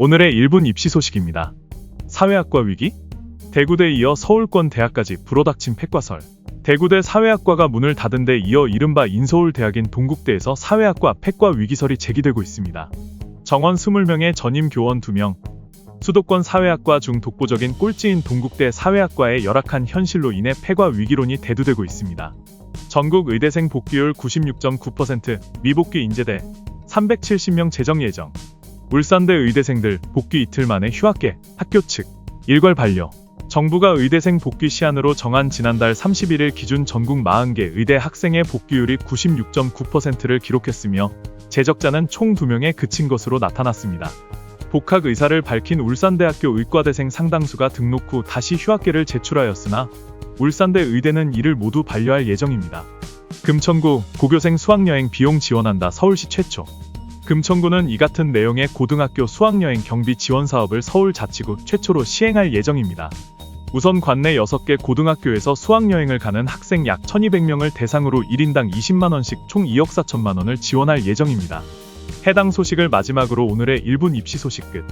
오늘의 1분 입시 소식입니다. 사회학과 위기? 대구대에 이어 서울권 대학까지 불어닥친 폐과설. 대구대 사회학과가 문을 닫은 데 이어 이른바 인서울대학인 동국대에서 사회학과 폐과 위기설이 제기되고 있습니다. 정원 20명의 전임 교원 2명, 수도권 사회학과 중 독보적인 꼴찌인 동국대 사회학과의 열악한 현실로 인해 폐과 위기론이 대두되고 있습니다. 전국 의대생 복귀율 96.9%, 미복귀 인재대 370명 재정 예정. 울산대 의대생들 복귀 이틀 만에 휴학계, 학교 측 일괄 반려. 정부가 의대생 복귀 시한으로 정한 지난달 31일 기준 전국 40개 의대 학생의 복귀율이 96.9%를 기록했으며 재적자는 총 2명에 그친 것으로 나타났습니다. 복학 의사를 밝힌 울산대학교 의과대생 상당수가 등록 후 다시 휴학계를 제출하였으나 울산대 의대는 이를 모두 반려할 예정입니다. 금천구 고교생 수학여행 비용 지원한다 서울시 최초. 금천구는 이 같은 내용의 고등학교 수학여행 경비 지원 사업을 서울 자치구 최초로 시행할 예정입니다. 우선 관내 6개 고등학교에서 수학여행을 가는 학생 약 1200명을 대상으로 1인당 20만원씩 총 2억 4천만원을 지원할 예정입니다. 해당 소식을 마지막으로 오늘의 1분 입시 소식 끝.